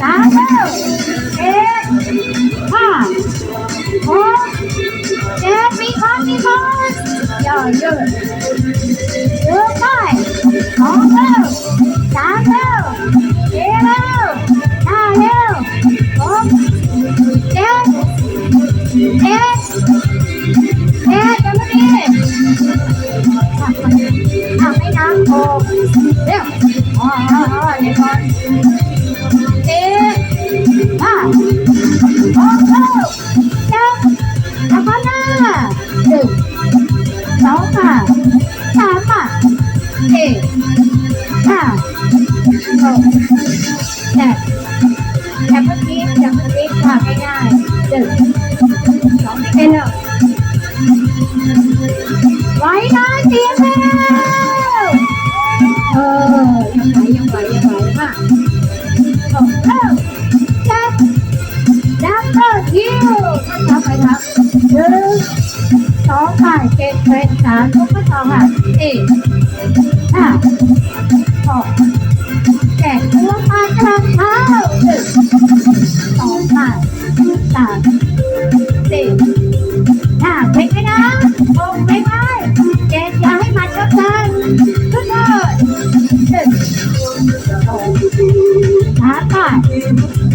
สามเร็วเอ็ดห้าหกเจ็ดมีคนมีคนย่อเยอะเยอะไปสองเร็วสามเร็วสี่เร็วห้าเร็วหกเจ็ดเอ็ดเอ็ดจำไม่ดีทำให้น้ำโกเร็วอ๋อเดี๋ยวก่อน แล้วก็หน้าหนึ่งสองค่ะสามค่ะสี่ห้าหกเจ็ดแค่เมื่อกี้จำเมื่อกี้ค่ะง่ายๆหนึ่งสองไม่เป็นหรอกไว้นะเตียงแล้วเออ คิวทำไปครับหนึ่งสองค่ะเจ็ดเป็นสามทุกข้อสองค่ะสี่ห้าหกเจ็ดตัวมากลางเท้าหนึ่งสองค่ะสามสี่ห้าเพ่งไหมนะหกเพ่ไหมเจ็ดอย่าให้มันชกกันขึ้นเลยหนึ่งสองสามค่ะ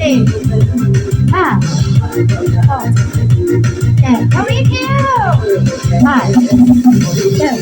สี่ ห้าหกเจ็ดเท่านี้คิวไปหนึ่ง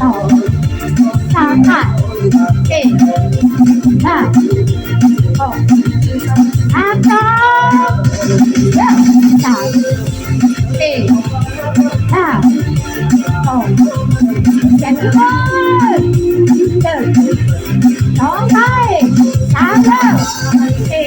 สองสามค่ะสี่ห้าหกห้าสองเร็วสามสี่ห้าหกเจ็ดเลยหนึ่งสองไปสามเร็วสี่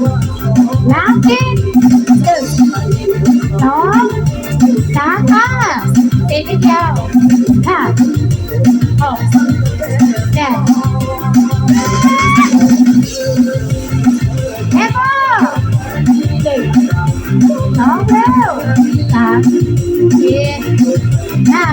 เจ็ดล้างกินหนึ่งสองสามห้าสี่นิดเดียวห้าหกเจ็ดเอฟโอหนึ่งสองเร็วสามสี่ห้า